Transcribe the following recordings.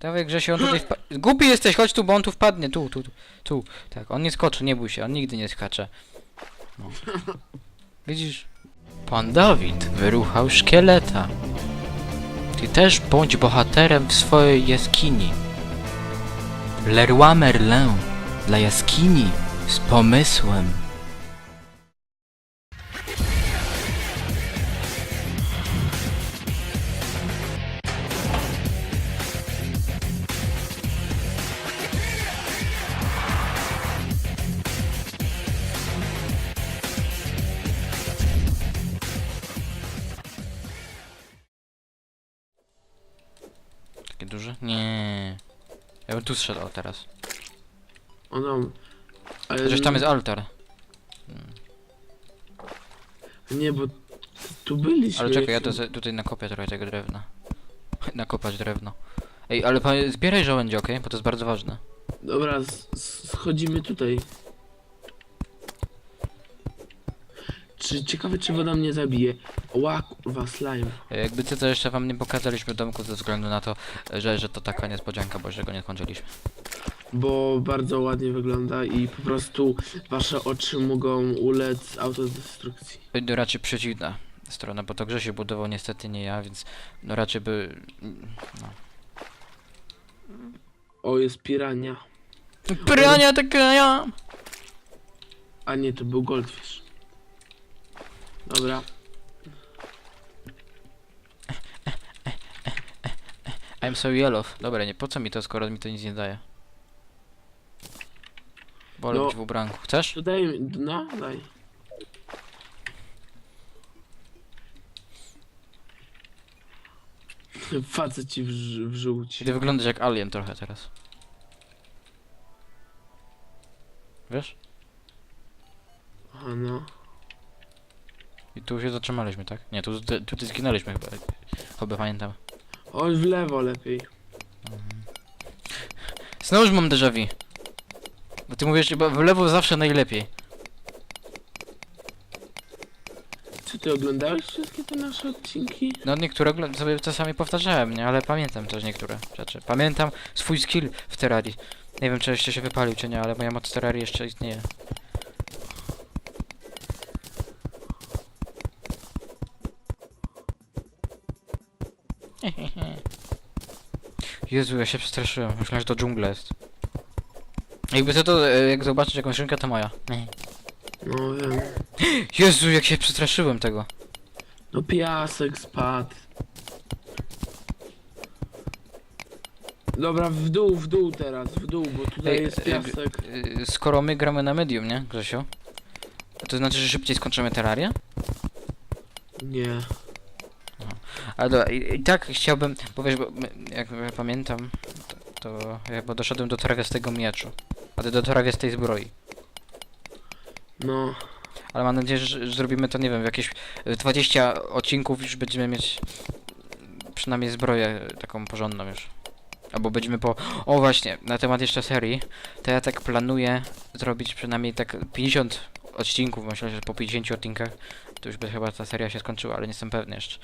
Dawaj Grzesiu, on tutaj Głupi jesteś, chodź tu, bo on tu wpadnie, tu, tu, tu, tu. Tak, on nie skoczy, nie bój się, on nigdy nie skacze. No. Widzisz? Pan Dawid wyruchał szkieleta. Ty też bądź bohaterem w swojej jaskini. Leroy Merlin dla jaskini z pomysłem. Takie duże? Nie. Ja bym tu strzelał teraz. Ono... Ale Chociaż tam jest altar. Nie, bo tu byliśmy. Ale czekaj, ja to se- tutaj nakopię trochę tego drewna. Nakopać drewno. Ej, ale pan, zbieraj żołędzie, okej? Bo to jest bardzo ważne. Dobra, s- s- schodzimy tutaj. Czy ciekawe, czy woda mnie zabije? Ła, kurwa, slime. E, Jakby ty to jeszcze wam nie pokazaliśmy domku ze względu na to, że, że to taka niespodzianka, bo jeszcze go nie skończyliśmy. Bo bardzo ładnie wygląda i po prostu wasze oczy mogą ulec autodestrukcji. E, No raczej przeciwna strona, bo to Grzesiu budował, niestety nie ja, więc no raczej by... No. O, jest pirania. Pirania taka ja! A nie, to był goldfish. Dobra. I'm so yellow. Dobra, nie, po co mi to, skoro mi to nic nie daje? Wolę No. być w ubranku. Chcesz? To daj mi, no, daj. Facet ci w, ż- w żółci. Ty wyglądasz jak alien trochę teraz. Wiesz? Aha, no. I tu się zatrzymaliśmy, tak? Nie, tu, tu, tutaj zginęliśmy chyba. Chyba pamiętam. Oj, w lewo lepiej. Znowu mam déjà vu. Bo ty mówisz, chyba w lewo zawsze najlepiej. Czy ty oglądałeś wszystkie te nasze odcinki? No niektóre ogl- sobie czasami powtarzałem, nie? Ale pamiętam też niektóre rzeczy. Pamiętam swój skill w Terrarii. Nie wiem, czy jeszcze się wypalił, czy nie, ale moja moc Terrarii jeszcze istnieje. Jezu, ja się przestraszyłem. Myślałem, że to dżungla jest. Jakby to, to e, jak zobaczysz jakąś szynkę, to moja. No wiem. Jezu, jak się przestraszyłem tego. No piasek spadł. Dobra, w dół, w dół teraz, w dół, bo tutaj Ej, jest e, piasek. Y, Skoro my gramy na medium, nie, Grzesiu? To znaczy, że szybciej skończymy terrarię? Nie. Ale dobra, i, i tak chciałbym, bo wiesz, bo my, jak ja pamiętam, to, to jakby doszedłem do trawiastego mieczu. A ty do trawiastej zbroi. No. Ale mam nadzieję, że, że zrobimy to, nie wiem, w jakieś y, 20 odcinków już będziemy mieć przynajmniej zbroję taką porządną już. Albo będziemy po... O właśnie, na temat jeszcze serii, to ja tak planuję zrobić przynajmniej tak 50 odcinków, myślę, że po 50 odcinkach to już by chyba ta seria się skończyła, ale nie jestem pewny jeszcze.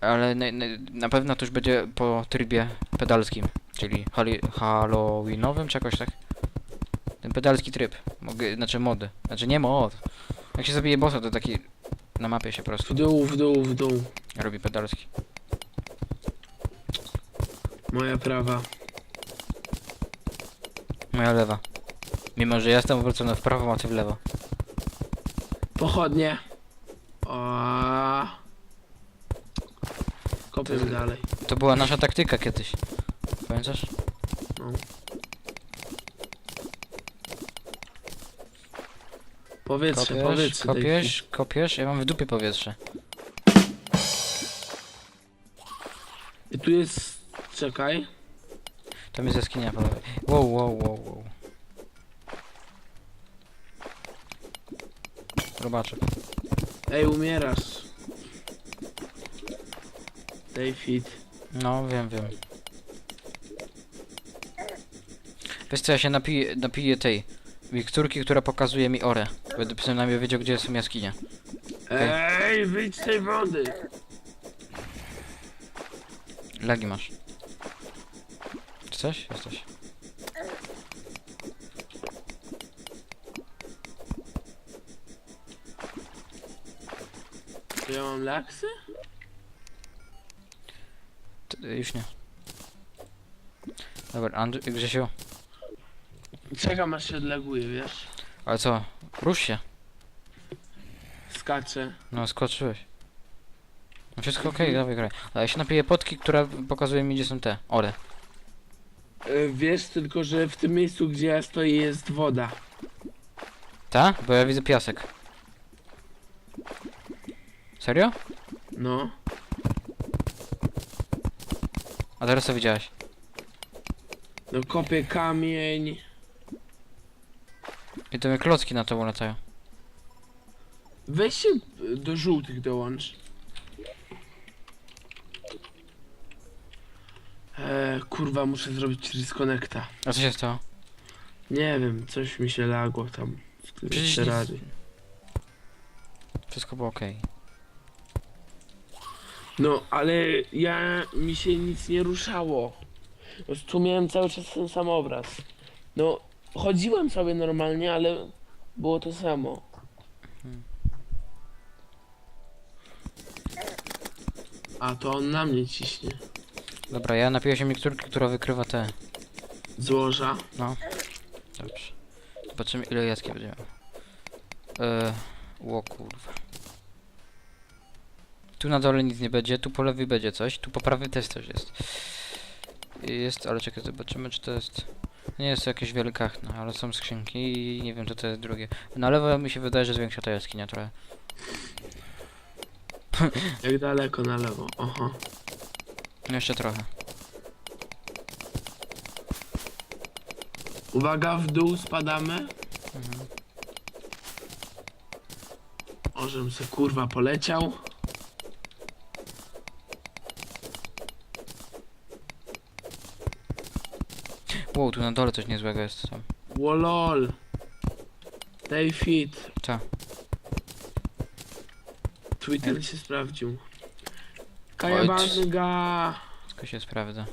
Ale na, na, pewno to już będzie po trybie pedalskim, czyli hali, halloweenowym czy jakoś tak. Ten pedalski tryb, mogę, znaczy mody, znaczy nie mod. Jak się zabije bossa, to taki na mapie się po W prostu dół, w dół, w dół. robi pedalski. Moja prawa. Moja lewa. Mimo, że ja jestem obrócony w prawo, a ty w lewo. Pochodnie. O. Dalej. To była nasza taktyka kiedyś. Pamiętasz? No. Powietrze, Kopiesz, powietrze. tej kopiesz, kopiesz, ja mam w dupie powietrze. I tu jest... Czekaj. Tam jest jaskinia po lewej. Wow, wow, wow, wow. Robaczek. Ej, umierasz. David. No, wiem, wiem. Wiesz co, ja się napiję, napiję tej miksturki, która pokazuje mi orę. Będę przynajmniej wiedział, gdzie są jaskinie. Ej, wyjdź z tej wody. Lagi masz. Jesteś? Jesteś. To ja mam laksy? Już nie. Dobra, Andrzej, Grzesiu. Czekam aż się odleguje, wiesz? Ale co? Rusz się. Skaczę. No, skoczyłeś. No wszystko okej, dawaj graj. Ale ja się napiję potki, która pokazuje mi, gdzie są te. Ore. E, Wiesz tylko, że w tym miejscu, gdzie ja stoję, jest woda. Ta? Bo ja widzę piasek. Serio? No. A teraz co widziałeś? No kopię kamień. I to mnie klocki na tobą latają. Weź się do żółtych dołącz. E, kurwa, muszę zrobić disconnecta. A co się stało? Nie wiem, coś mi się lagło tam. w tym Przecież nic- Ferrari. Wszystko było okej. No, ale ja mi się nic nie ruszało. Po prostu miałem cały czas ten sam obraz. No, chodziłem sobie normalnie, ale było to samo. A to on na mnie ciśnie. Dobra, ja napiję się miksturki, która wykrywa te. Złoża. Dobrze. Zobaczymy ile jaski będzie miał. Eee, ło kurwa. Tu na dole nic nie będzie, tu po lewej będzie coś, tu po prawej też coś jest. Jest, ale czekaj, zobaczymy czy to jest... Nie jest to jakieś wielkachne, ale są skrzynki i nie wiem co to jest drugie. Na lewo mi się wydaje, że zwiększa ta jaskinia trochę. Jak daleko na lewo. Oho. No jeszcze trochę. Uwaga, w dół spadamy. Mhm. O, żebym se kurwa poleciał. Wow, tu na dole coś niezłego jest tam. Wolol. Daj fit. Co? Twitter się sprawdził. Kajabanga. Tylko się sprawdza.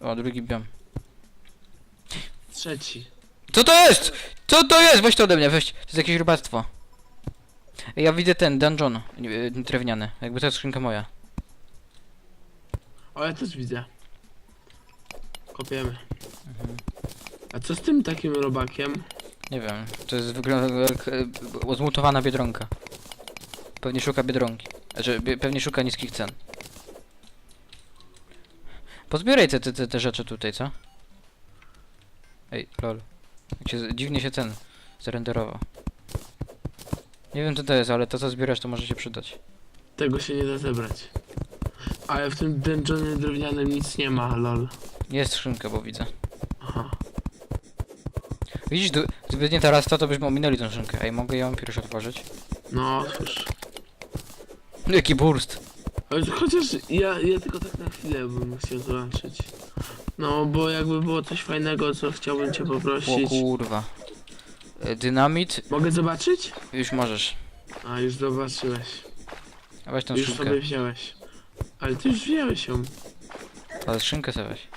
O, drugi biom. Trzeci. Co to jest? Co to jest? Weź to ode mnie, weź. To jest jakieś rybactwo. Ja widzę ten dungeon nie- drewniany. Jakby to jest skrzynka moja. O, ja też widzę. Kopiemy. Mhm. A co z tym takim robakiem? Nie wiem, to jest wygląda jak e, zmutowana biedronka. Pewnie szuka biedronki. Znaczy, bie- pewnie szuka niskich cen. Pozbieraj te, te, te, te rzeczy tutaj, co? Ej, lol. Jak się, z- dziwnie się ten zarenderował. Nie wiem co to jest, ale to co zbierasz to może się przydać. Tego się nie da zebrać. Ale w tym dungeonie drewnianym nic nie ma, lol. Jest skrzynka, bo widzę. Aha. Widzisz, du- gdyby nie teraz to, to byśmy ominęli tą skrzynkę. Ej, mogę ją pierwszy otworzyć? No, cóż. Jaki burst! Ale Chociaż ja, ja tylko tak na chwilę bym chciał zobaczyć. No, bo jakby było coś fajnego, co chciałbym cię O poprosić. kurwa. E, Dynamit, Mogę zobaczyć? już możesz. A, już zobaczyłeś. A weź tą Już skrzynkę. sobie wziąłeś. Ale ty już wziąłeś ją. Ale skrzynkę sobie weź.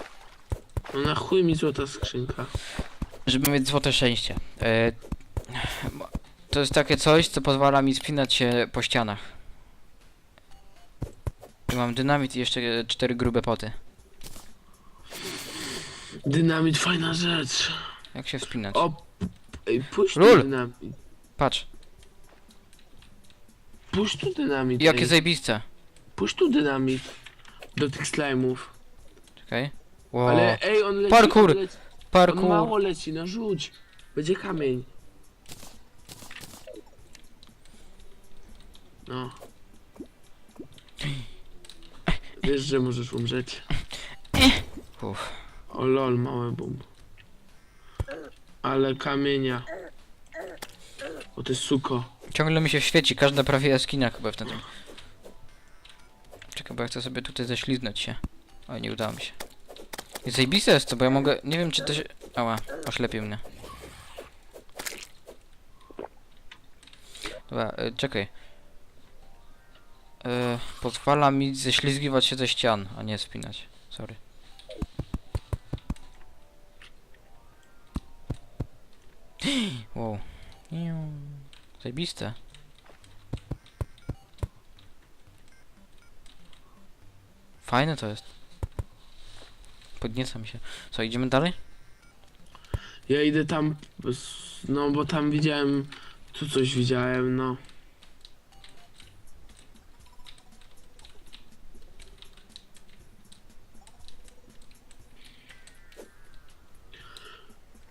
No na chuj mi złota skrzynka. Żeby mieć złote szczęście. E, to jest takie coś, co pozwala mi spinać się po ścianach. I mam dynamit i jeszcze cztery grube poty. Dynamit, fajna rzecz. Jak się wspinać? O, ej, puść tu Lul. dynamit. Patrz, Puść tu dynamit. jakie ej. zajebiste. Puść tu dynamit. Do tych slime'ów. Czekaj. Wow. Ale ej, on leci. Parkour. On, leci, on Parkour. mało leci, no rzuć. Będzie kamień. No. Wiesz, że możesz umrzeć. Uff. O lol, małe bum. Ale kamienia. O ty suko. Ciągle mi się świeci, każda prawie jaskinia chyba w tym. Czekaj, bo ja chcę sobie tutaj ześliznąć się. Oj, nie udało mi się. I zajebiste jest to, bo ja mogę... Nie wiem, czy to się... Ała, oślepił mnie. Dobra, e, czekaj. e, pozwala mi ześlizgiwać się ze ścian, a nie spinać. Sorry. Wow. Zajebiste. Fajne to jest. Podniecam się. Co, idziemy dalej? Ja idę tam, no bo tam widziałem, tu coś widziałem, no.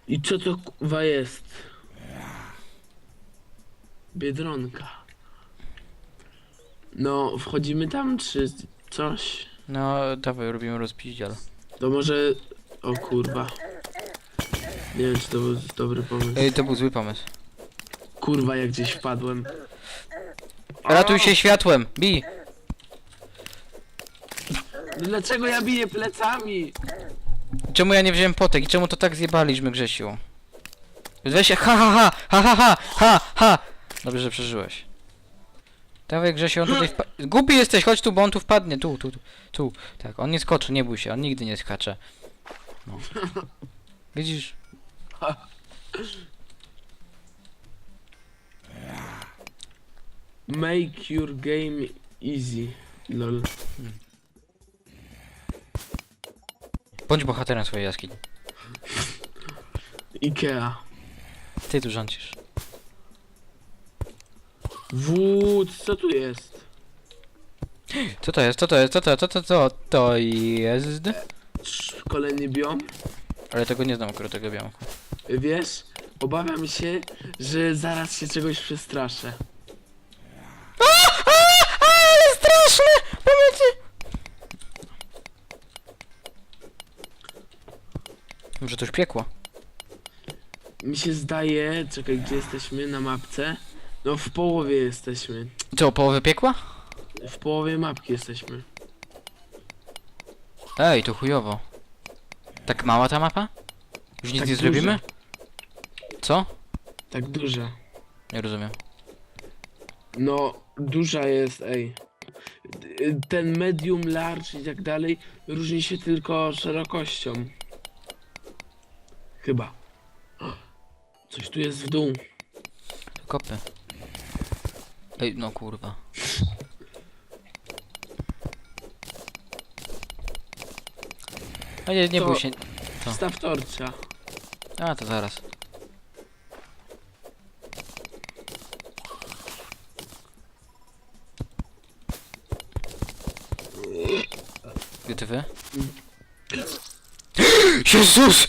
I co to kuwa jest? Biedronka. No, wchodzimy tam, czy coś? No, dawaj, robimy rozpiździel. To może... O kurwa. Nie wiem, czy to był dobry pomysł. Ej, to był zły pomysł. Kurwa, jak gdzieś wpadłem. Ratuj się światłem! Bij! Dlaczego ja biję plecami? Czemu ja nie wziąłem potek i czemu to tak zjebaliśmy Grzesiu? Weź się, ha ha ha, ha ha ha, ha ha! Dobrze, że przeżyłeś. Dawaj Grzesiu, on tutaj wpa- Głupi jesteś, chodź tu, bo on tu wpadnie, tu, tu, tu, tu. Tak, on nie skoczy, nie bój się, on nigdy nie skacze. No. Widzisz? Make your game easy. Lol. Bądź bohaterem swojej jaskini. Ikea. Ty tu rządzisz. Wód, co tu jest? Co to jest, co to jest, co to, co to, co to jest? Trz, Kolejny biom. Ale tego nie znam akurat tego białku. Wiesz, obawiam się, że zaraz się czegoś przestraszę. Ale straszne! Pomocy! Może to już piekło? Mi się zdaje, czekaj, gdzie jesteśmy na mapce? No w połowie jesteśmy. Co, połowę piekła? W połowie mapki jesteśmy. Ej, to chujowo. Tak mała ta mapa? Już nic Tak nie duża. zrobimy? Co? Tak duża. Nie rozumiem. No, duża jest, ej. D- Ten medium, large i tak dalej różni się tylko szerokością. Chyba. Coś tu jest w dół. To kopy. Ej, no kurwa. A nie, nie To- bój się. Co? Staw torcza. A, to zaraz. Gotowy? Jezus!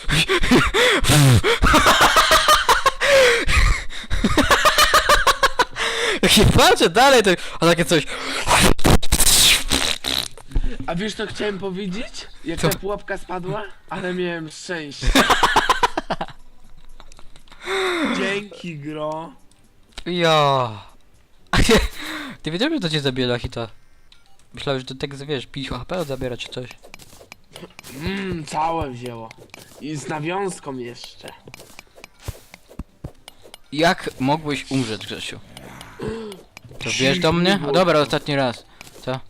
Jak się patrzę dalej, to... A takie coś... A wiesz co chciałem powiedzieć? Jak Co? ta pułapka spadła? Ale miałem szczęście. Dzięki, gro. Ja. Nie, wiedziałem, że to cię zabije Lachita. Myślałem, że to tak, wiesz, 5 HP zabiera czy coś. Mmm, całe wzięło. I z nawiązką jeszcze. Jak mogłeś umrzeć, Grzesiu? To wiesz do mnie? O dobra, ostatni raz. Co?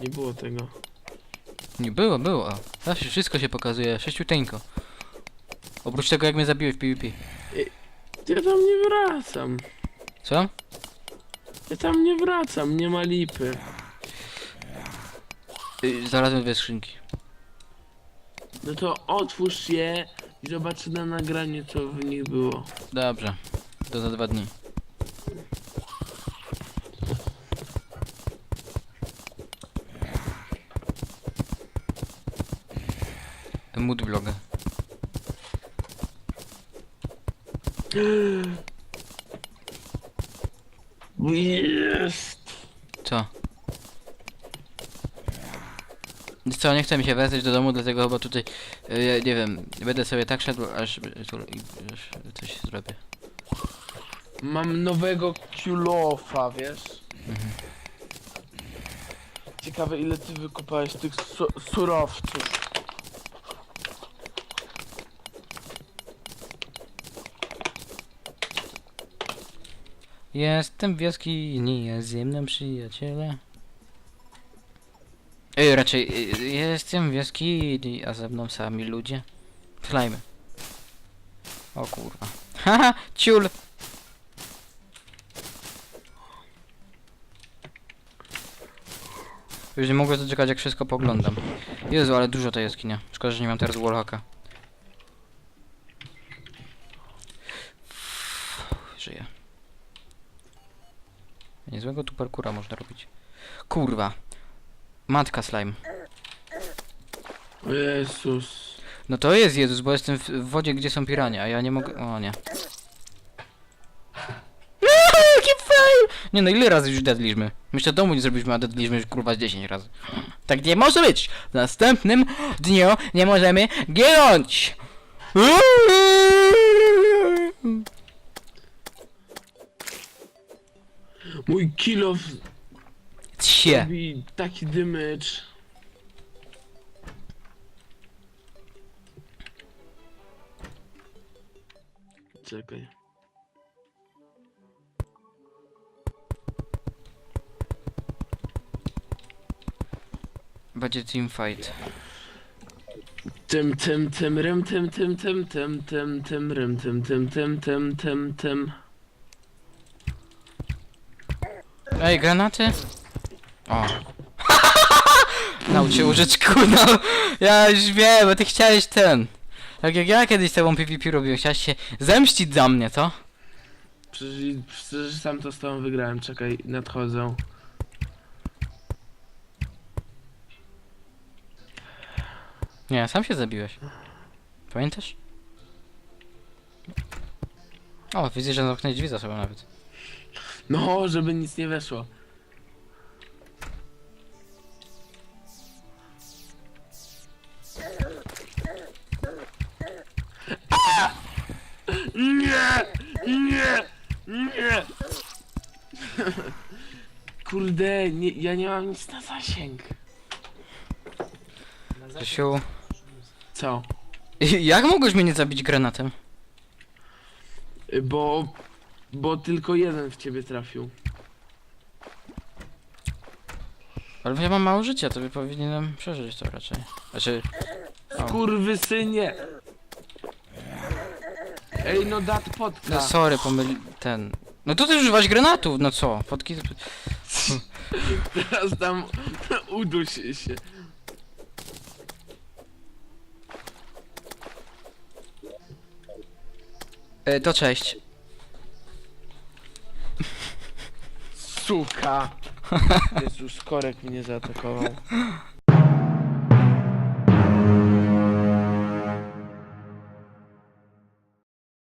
Nie było tego. Nie było, było. Zawsze wszystko się pokazuje, sześciuteńko. Oprócz tego, jak mnie zabiłeś w PvP. Ja tam nie wracam. Co? Ja tam nie wracam, nie ma lipy. Yy, znalazłem dwie skrzynki. No to otwórz je i zobaczy na nagraniu, co w nich było. Dobrze. To za dwa dni. Mood vlog. Jest! Co? Co, nie chcę mi się wracać do domu, dlatego chyba tutaj, ja nie wiem, będę sobie tak szedł, aż, aż coś zrobię. Mam nowego kilofa, wiesz? Ciekawe ile ty wykopałeś tych su surowców. Jestem w jaskini, jest ze mną przyjaciele. Ej, raczej, y, jestem w jaskini, a ze mną sami ludzie. Slajmy. O kurwa. Haha, ciul! Już nie mogę doczekać jak wszystko poglądam. Jezu, ale dużo tej jaskinia. Szkoda, że nie mam teraz wallhacka. Niezłego tu parkura można robić. Kurwa. Matka slime. Jezus. No to jest Jezus, bo jestem w wodzie, gdzie są pirania, a ja nie mogę... O nie. Jaki fail! Nie no, ile razy już deadliśmy? Myślę, domu nie zrobiliśmy, a deadliśmy już kurwa z 10 razy. Tak nie może być! W następnym dniu nie możemy ginąć! Mój kilof Cie! robi taki dymycz. Czekaj. Będzie teamfight. Tym, tym, tym, rym, tym, tym, tym, tym, tym, tym, rym, tym, tym, tym, tym, tym, tym. Ej, granaty? O. Nauczył się użyć kuna. Ja już wiem, bo ty chciałeś ten. Tak jak ja kiedyś z tobą PvP robiłem, chciałeś się zemścić za mnie, co? Przecież, przecież sam to z tobą wygrałem, czekaj, nadchodzą. Nie, sam się zabiłeś. Pamiętasz? O, widzę, że zamknąłeś drzwi za sobą nawet. No, żeby nic nie weszło. A! Nie! Nie! Nie! Kurde, nie, ja nie mam nic na zasięg. Krzysiu, Co? jak mogłeś mnie nie zabić granatem? Bo... Bo tylko jeden w ciebie trafił. Ale ja mam mało życia, to by powinienem przeżyć to raczej. Znaczy, O. Kurwysynie! Ej, no dat potka. no sorry, pomyli... ten... No to też używać granatów, no co? Podki... Teraz tam uduś się. E, to cześć. Suka! Jezus, korek mnie zaatakował.